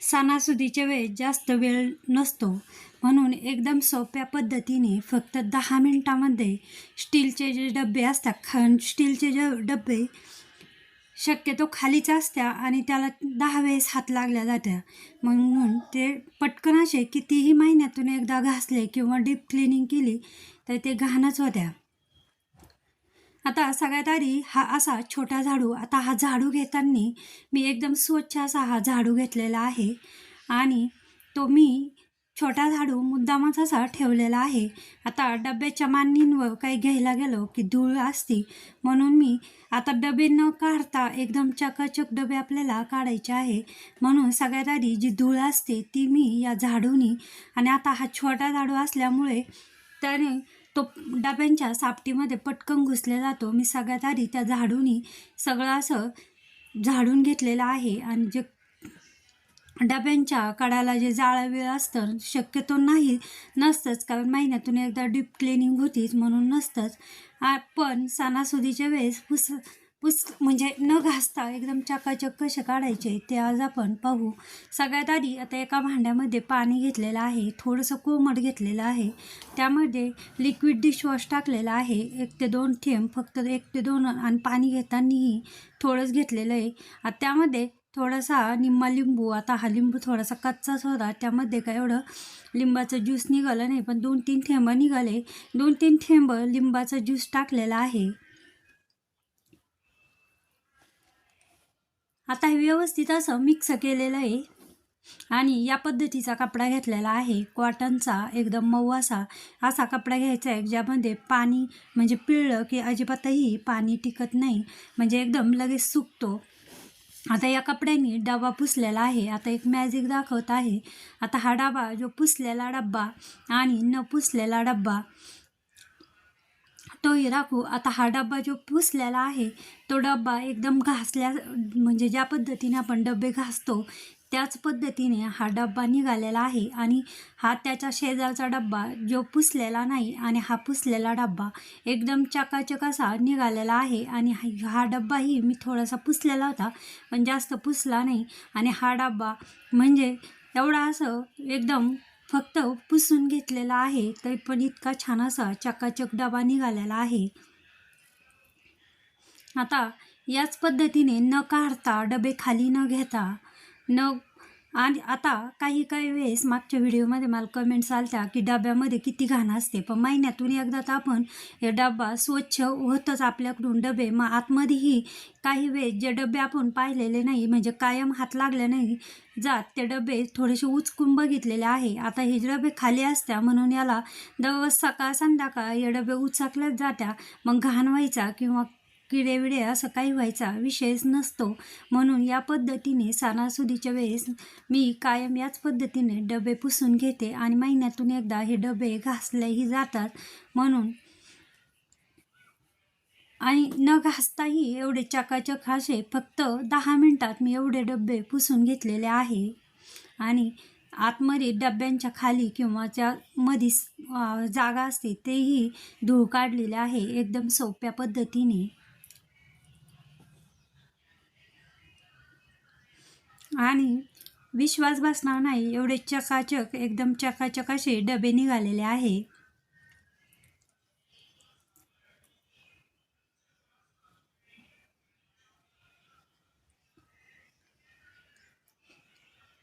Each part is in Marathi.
सणासुदीच्या वेळेस जास्त वेळ नसतो. म्हणून एकदम सोप्या पद्धतीने फक्त दहा मिनटामध्ये स्टीलचे जे डबे असतात खान स्टीलचे जे डबे शक्यतो खालीच असत्या आणि त्याला दहा वेळेस हात लागल्या जात्या. म्हणून ते पटकन असे कितीही महिन्यातून एकदा घासले किंवा डीप क्लिनिंग केली तर ते घाणच होत्या. आता सगळ्यात आधी हा असा छोटा झाडू आता हा झाडू घेताना मी एकदम स्वच्छ असा हा झाडू घेतलेला आहे. आणि तो मी छोटा झाडू मुद्दामच असा ठेवलेला आहे. आता डब्याच्या मांडणींवर काही घ्यायला गेलो की धूळ असते म्हणून मी आता डबे न काढता एकदम चकाचक डबे आपल्याला काढायचे आहे. म्हणून सगळ्यात आधी जी धूळ असते ती मी या झाडूनी आणि आता हा छोटा झाडू असल्यामुळे त्याने तो डब्यांच्या सापटीमध्ये पटकन घुसला जातो. मी सगळ्यात आधी त्या झाडूनी सगळं असं झाडून घेतलेलं आहे आणि जे डब्यांच्या कडाला जे जाळं वेळ असतं शक्यतो नाही नसतंच. कारण महिन्यातून एकदा डीप क्लिनिंग होतीच म्हणून नसतंच. पण सणासुदीच्या वेळेस पुस पुस म्हणजे न घासता एकदम चकाचक कसे काढायचे ते आज आपण पाहू. सगळ्यात आधी आता एका भांड्यामध्ये पाणी घेतलेलं आहे थोडंसं कोमट घेतलेलं आहे. त्यामध्ये लिक्विड डिशवॉश टाकलेलं आहे. एक ते दोन थेंब फक्त एक ते दोन आणि पाणी घेतानाही थोडंच घेतलेलं आहे. आता त्यामध्ये थोडासा निम्मा लिंबू आता हा लिंबू थोडासा कच्चाच होता त्यामध्ये काय एवढं लिंबाचं ज्यूस निघालं नाही पण दोन तीन थेंब निघाले. दोन तीन थेंब लिंबाचा ज्यूस टाकलेला आहे. आता हे व्यवस्थित असं मिक्स केलेलं आहे. आणि या पद्धतीचा कपडा घेतलेला आहे. कॉटनचा एकदम मऊ असा असा कपडा घ्यायचा आहे ज्यामध्ये पाणी म्हणजे पिळलं की अजिबातही पाणी टिकत नाही. म्हणजे एकदम लगेच सुकतो. आता या कपड्यांनी डबा पुसलेला आहे. आता एक मॅजिक दाखवत आहे. आता हा डबा जो पुसलेला डब्बा आणि न पुसलेला डब्बा तोही राखू आता हा डब्बा जो पुसलेला आहे तो डब्बा एकदम घासल्या म्हणजे ज्या पद्धतीने आपण डबे घासतो त्याच पद्धतीने हा डब्बा निघालेला आहे आणि हा त्याच्या शेजारचा डब्बा जो पुसलेला नाही आणि हा पुसलेला डब्बा एकदम चकाचक असा निघालेला आहे आणि हा- हा डब्बाही मी थोडासा पुसलेला होता पण जास्त पुसला नाही. आणि हा डब्बा म्हणजे एवढा असं एकदम फक्त पुसून घेतलेला आहे तरी पण इतका छान असा चकाचक डबा निघालेला आहे. आता याच पद्धतीने न काढता डबे खाली न घेता न आणि आता काही काही वेळेस मागच्या व्हिडिओमध्ये मला कमेंट्स आलत्या की डब्यामध्ये किती घाण असते. पण महिन्यातून एकदा तर आपण हे डबा स्वच्छ होतच आपल्याकडून डबे. मग आतमध्येही काही वेळेस जे डबे आपण पाहिलेले नाही म्हणजे कायम हात लागले नाही जात ते डबे थोडेसे उचकून बघितलेले आहे. आता हे डबे खाली असत्या म्हणून याला दररोज सकाळ संध्याकाळ हे डबे उचकल्याच जात्या. मग घाण व्हायचा किंवा किडेविडे असं काही व्हायचा विषयच नसतो. म्हणून या पद्धतीने सणासुदीच्या वेळेस मी कायम याच पद्धतीने डबे पुसून घेते आणि महिन्यातून एकदा हे डबे घासलेही जातात. म्हणून आणि न घासताही एवढे चकाचक असे फक्त दहा मिनटात मी एवढे डबे पुसून घेतलेले आहे. आणि आतमध्ये डब्यांच्या खाली किंवा ज्या मधीच जागा असते तेही धूळ काढलेले आहे. एकदम सोप्या पद्धतीने. आणि विश्वास बसणार नाही एवढे चकाचक एकदम चकाचक असे डबे निघालेले आहे.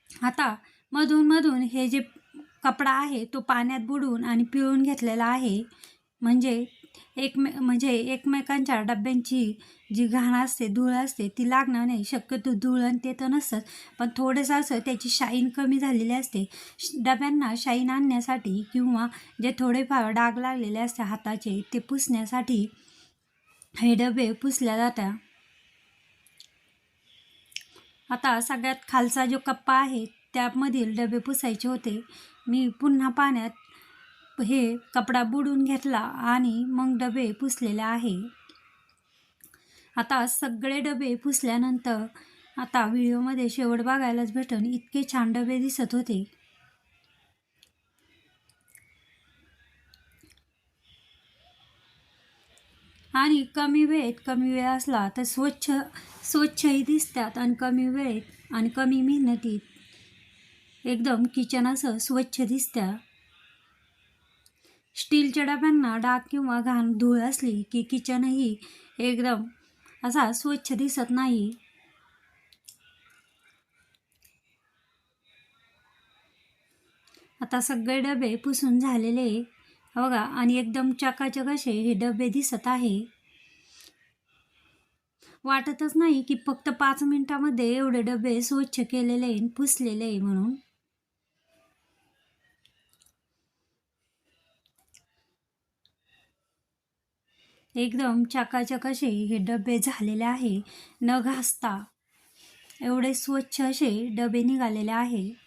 आता मधून मधून हे जे कपडा आहे तो पाण्यात बुडून आणि पिळून घेतलेला आहे. म्हणजे एकमे म्हणजे एकमेकांच्या डब्यांची जी घाण असते धूळ असते ती लागणार नाही. शक्यतो धूळ आणि ते तर नसतंच पण थोडंसं असं त्याची शाईन कमी झालेली असते. डब्यांना शाईन आणण्यासाठी किंवा जे थोडेफार डाग लागलेले असते हाताचे ते पुसण्यासाठी हे डबे पुसल्या जातात आता सगळ्यात खालचा जो कप्पा आहे त्यामधील डबे पुसायचे होते. मी पुन्हा पाण्यात हे कपडा बुडून घेतला आणि मग डबे पुसलेले आहे. आता सगळे डबे पुसल्यानंतर आता व्हिडिओमध्ये शेवट बघायलाच भेटन इतके छान डबे दिसत होते. आणि कमी वेळेत कमी वेळ असला तर स्वच्छ स्वच्छही दिसतात आणि कमी वेळेत आणि कमी मेहनतीत. एकदम किचन असं स्वच्छ दिसतं स्टीलच्या डब्यांना डाग किंवा घाण धूळ असली की किचनही एकदम असा स्वच्छ दिसत नाही. आता सगळे डबे पुसून झालेले आहे. बघा आणि एकदम चकाचक असे हे डबे दिसत आहे. वाटतच नाही की फक्त पाच मिनिटामध्ये एवढे डबे स्वच्छ केलेले आहे, पुसलेले आहे म्हणून. एकदम चकाचक असे हे डबे झालेले आहे. न घासता. एवढे स्वच्छ असे डबे निघालेले आहे.